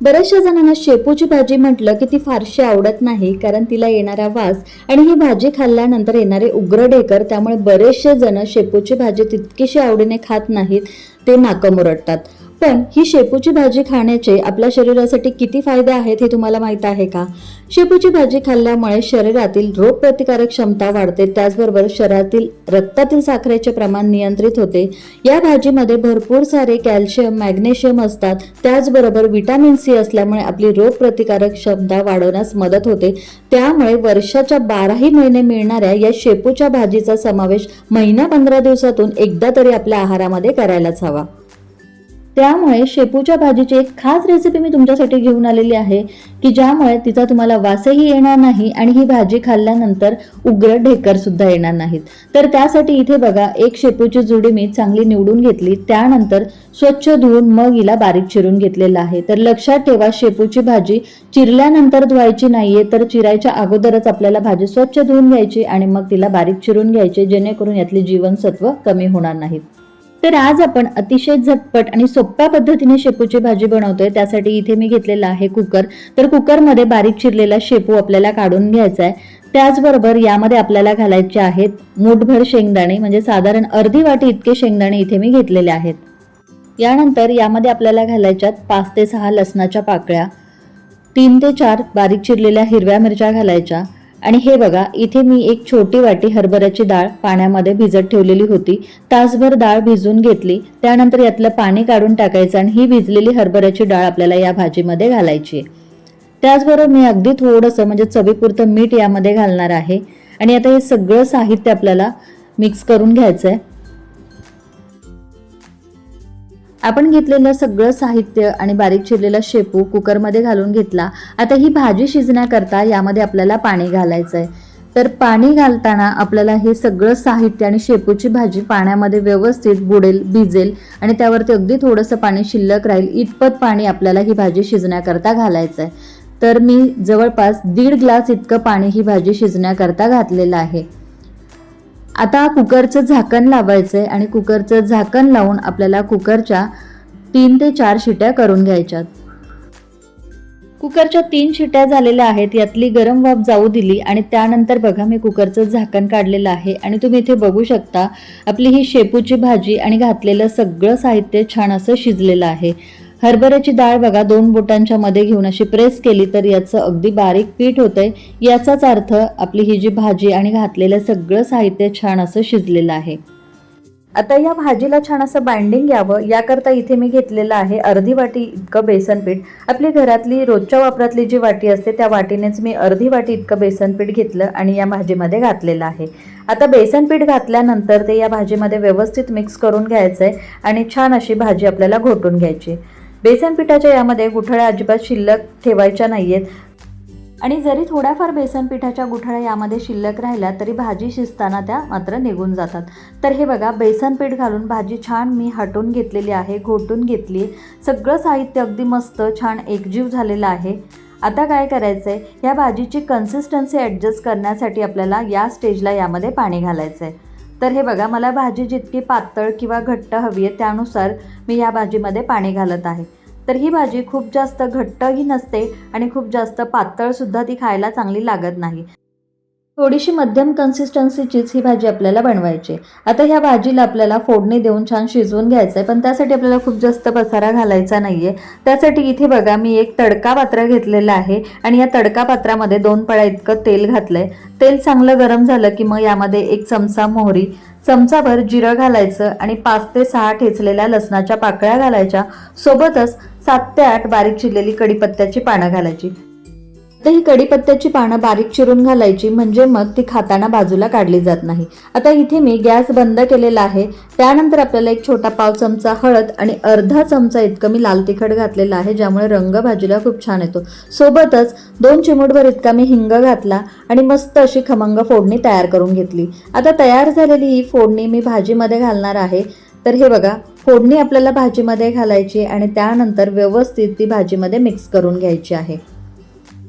बऱ्याचशा जणांना शेपूची भाजी म्हटलं की ती फारशी आवडत नाही कारण तिला येणारा वास आणि ही भाजी खाल्ल्यानंतर येणारे उग्र ढेकर त्यामुळे बरेचसे जण शेपूची भाजी तितकीशी आवडीने खात नाहीत ते नाकं मुरडतात. पण ही शेपूची भाजी खाण्याचे आपल्या शरीरासाठी किती फायदे आहेत हे तुम्हाला माहीत आहे का? शेपूची भाजी खाल्ल्यामुळे शरीरातील रोगप्रतिकारक क्षमता वाढते त्याचबरोबर शरीरातील रक्तातील साखरेचे प्रमाण नियंत्रित होते. या भाजीमध्ये भरपूर सारे कॅल्शियम मॅग्नेशियम असतात. त्याचबरोबर विटॅमिन सी असल्यामुळे आपली रोगप्रतिकारक क्षमता वाढवण्यास मदत होते. त्यामुळे वर्षाच्या बाराही महिने मिळणाऱ्या या शेपूच्या भाजीचा समावेश महिना पंधरा दिवसातून एकदा तरी आपल्या आहारामध्ये करायलाच हवा. त्यामुळे शेपूच्या भाजीची एक खास रेसिपी मी तुमच्यासाठी घेऊन आलेली आहे की ज्यामुळे तिचा तुम्हाला वासही येणार नाही आणि ही भाजी खाल्ल्यानंतर उग्र ढेकर सुद्धा येणार नाहीत. तर त्यासाठी इथे बघा एक शेपूची जुडी मी चांगली निवडून घेतली. त्यानंतर स्वच्छ धुवून मग हिला बारीक चिरून घेतलेलं आहे. तर लक्षात ठेवा शेपूची भाजी चिरल्यानंतर धुवायची नाहीये तर चिरायच्या अगोदरच आपल्याला भाजी स्वच्छ धुवून घ्यायची आणि मग तिला बारीक चिरून घ्यायची जेणेकरून यातली जीवनसत्व कमी होणार नाहीत. तर आज आपण अतिशय झटपट आणि सोप्या पद्धतीने शेपूची भाजी बनवतोय. त्यासाठी इथे मी घेतलेला आहे कुकर. तर कुकरमध्ये बारीक चिरलेला शेपू आपल्याला काढून घ्यायचा आहे त्याचबरोबर यामध्ये आपल्याला घालायचे आहेत मूठभर शेंगदाणे म्हणजे साधारण अर्धी वाटी इतके शेंगदाणे इथे मी घेतलेले आहेत. यानंतर यामध्ये आपल्याला घालायच्यात पाच ते सहा लसणाच्या पाकळ्या तीन ते चार बारीक चिरलेल्या हिरव्या मिरच्या घालायच्या आणि हे बघा इथे मी एक छोटी वाटी हरभऱ्याची डाळ पाण्यामध्ये भिजत ठेवलेली होती. तासभर डाळ भिजून घेतली. त्यानंतर यातलं पाणी काढून टाकायचं आणि ही भिजलेली हरभऱ्याची डाळ आपल्याला या भाजीमध्ये घालायची आहे. त्याचबरोबर मी अगदी थोडंसं म्हणजे चवीपुरतं मीठ यामध्ये घालणार आहे. आणि आता हे सगळं साहित्य आपल्याला मिक्स करून घ्यायचं आहे आपण घेतलेलं सगळं साहित्य आणि बारीक चिरलेला शेपू कुकरमध्ये घालून घेतला. आता ही भाजी शिजण्याकरता यामध्ये आपल्याला पाणी घालायचं आहे तर पाणी घालताना आपल्याला हे सगळं साहित्य आणि शेपूची भाजी पाण्यामध्ये व्यवस्थित बुडेल भिजेल आणि त्यावरती अगदी थोडंसं पाणी शिल्लक राहील इतपत पाणी आपल्याला ही भाजी शिजण्याकरता घालायचं आहे तर मी जवळपास दीड ग्लास इतकं पाणी ही भाजी शिजण्याकरता घातलेलं आहे. आता कुकरचं झाकण लावायचं आहे आणि कुकरचं झाकण लावून आपल्याला कुकरच्या तीन ते चार शिट्या करून घ्यायच्यात. कुकरच्या तीन शिट्या झालेल्या आहेत यातली गरम वाफ जाऊ दिली आणि त्यानंतर बघा मी कुकरचं झाकण काढलेलं आहे आणि तुम्ही इथे बघू शकता आपली ही शेपूची भाजी आणि घातलेलं सगळं साहित्य छान असं शिजलेलं आहे. हरभऱ्याची डाळ बघा दोन बोटांच्या मध्ये घेऊन अशी प्रेस केली तर याचं अगदी बारीक पीठ होतंय. याचाच अर्थ आपली ही जी भाजी आणि घातलेलं सगळं साहित्य छान असं शिजलेलं आहे. आता या भाजीला छान असं बाइंडिंग यावं. याकरता इथे मी घेतलेलं आहे अर्धी वाटी इतकं बेसन पीठ. आपली घरातली रोजच्या वापरातली जी वाटी असते त्या वाटीनेच मी अर्धी वाटी इतकं बेसन पीठ घेतलं आणि या भाजीमध्ये घातलेलं आहे. आता बेसन पीठ घातल्यानंतर ते या भाजीमध्ये व्यवस्थित मिक्स करून घ्यायचं आहे आणि छान अशी भाजी आपल्याला घोटून घ्यायची बेसन पिठाच्या यामध्ये गुठळ्या अजिबात शिल्लक ठेवायच्या नाहीयेत. आणि जरी थोड्याफार बेसन पिठाच्या गुठळ्या यामध्ये शिल्लक राहिल्या तरी भाजी शिजताना त्या मात्र निघून जातात. तर हे बघा बेसन पीठ घालून भाजी छान मी हटून घेतलेली आहे घोटून घेतली सगळं साहित्य अगदी मस्त छान एकजीव झालेलं आहे. आता काय करायचं आहे या भाजीची कन्सिस्टन्सी ॲडजस्ट करण्यासाठी आपल्याला या स्टेजला यामध्ये पाणी घालायचं आहे तर हे बघा मला भाजी जितकी पातळ किंवा घट्ट हवी आहे त्यानुसार मी या भाजीमध्ये पाणी घालत आहे. तर ही भाजी खूप जास्त घट्टही नसते आणि खूप जास्त पातळसुद्धा ती खायला चांगली लागत नाही. थोडीशी मध्यम कन्सिस्टन्सीचीच ही भाजी आपल्याला बनवायची आता ह्या भाजीला आपल्याला फोडणी देऊन छान शिजवून घ्यायचं आहे पण त्यासाठी आपल्याला खूप जास्त पसारा घालायचा नाही आहे त्यासाठी इथे बघा मी एक तडका पात्र घेतलेलं आहे आणि या तडका पात्रामध्ये दोन पळा इतकं तेल घातलं आहे तेल चांगलं गरम झालं की मग यामध्ये एक चमचा मोहरी चमचाभर जिरं घालायचं आणि पाच ते सहा ठेचलेल्या लसणाच्या पाकळ्या घालायच्या. सोबतच सात ते आठ बारीक चिरलेली कडीपत्त्याची पानं घालायची. तर ही कडीपत्त्याची पानं बारीक चिरून घालायची म्हणजे मग ती खाताना बाजूला काढली जात नाही. आता इथे मी गॅस बंद केलेला आहे. त्यानंतर आपल्याला एक छोटा पाव चमचा हळद आणि अर्धा चमचा इतकं मी लाल तिखट घातलेला आहे ज्यामुळे रंग भाजीला खूप छान येतो. सोबतच दोन चिमूटभर इतका मी हिंग घातला आणि मस्त अशी खमंग फोडणी तयार करून घेतली. आता तयार झालेली ही फोडणी मी भाजीमध्ये घालणार आहे. तर हे बघा फोडणी आपल्याला भाजीमध्ये घालायची आणि त्यानंतर व्यवस्थित ती भाजीमध्ये मिक्स करून घ्यायची आहे.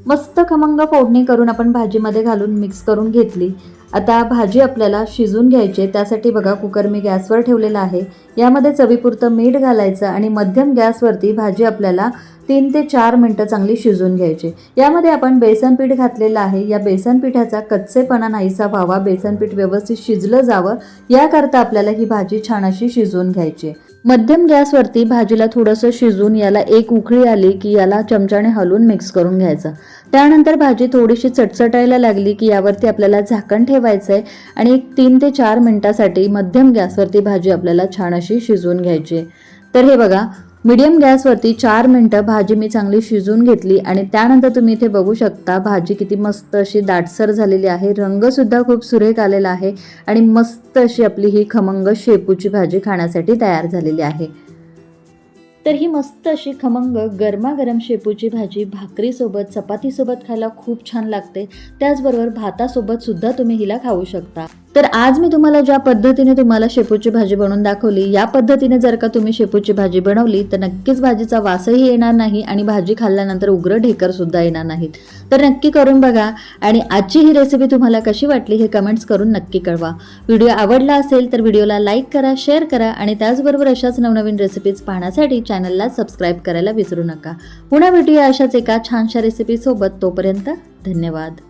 मस्त खमंग फोडणी करून आपण भाजीमध्ये घालून मिक्स करून घेतली. आता भाजी आपल्याला शिजून घ्यायची आहे. त्यासाठी बघा कुकर मी गॅसवर ठेवलेला आहे. यामध्ये चवीपुरतं मीठ घालायचं आणि मध्यम गॅसवरती भाजी आपल्याला तीन ते चार मिनटं चांगली शिजून घ्यायची यामध्ये आपण बेसन पीठ घातलेलं आहे. या बेसन पिठाचा कच्चेपणा नाहीसा व्हावा. बेसन पीठ व्यवस्थित शिजलं जावं. याकरता आपल्याला ही भाजी छान अशी शिजवून घ्यायची मध्यम गॅसवरती भाजीला थोडंसं शिजून याला एक उकळी आली की याला चमच्याने हलवून मिक्स करून घ्यायचं. त्यानंतर भाजी थोडीशी चटचटायला लागली की यावरती आपल्याला झाकण ठेवायचं आहे आणि एक तीन ते चार मिनटासाठी मध्यम गॅसवरती भाजी आपल्याला छान अशी शिजवून घ्यायची आहे. तर हे बघा मीडियम गॅसवरती चार मिनटं भाजी मी चांगली शिजवून घेतली आणि त्यानंतर तुम्ही इथे बघू शकता भाजी किती मस्त अशी दाटसर झालेली आहे रंगसुद्धा खूप सुरेख आलेला आहे आणि मस्त अशी आपली ही खमंग शेपूची भाजी खाण्यासाठी तयार झालेली आहे तर ही मस्त अशी खमंग गरमागरम शेपूची भाजी भाकरीसोबत चपातीसोबत खायला खूप छान लागते. त्याचबरोबर भातासोबत सुद्धा तुम्ही हिला खाऊ शकता. तर आज मी तुम्हाला ज्या पद्धतीने तुम्हाला शेपूची भाजी बनवून दाखवली या पद्धतीने जर का तुम्ही शेपूची भाजी बनवली तर नक्कीच भाजीचा वासही येणार नाही आणि भाजी खाल्ल्यानंतर उग्र ढेकर सुद्धा येणार नाहीत. तर नक्की करून बघा आणि आजची ही रेसिपी तुम्हाला कशी वाटली हे कमेंट्स करून नक्की कळवा. व्हिडिओ आवडला असेल तर व्हिडिओला लाईक करा शेअर करा आणि त्याचबरोबर अशाच नवनवीन रेसिपीज पाहण्यासाठी चॅनलला सबस्क्राईब करायला विसरू नका. पुन्हा भेटूया अशाच एका छानशा रेसिपीसोबत तोपर्यंत धन्यवाद.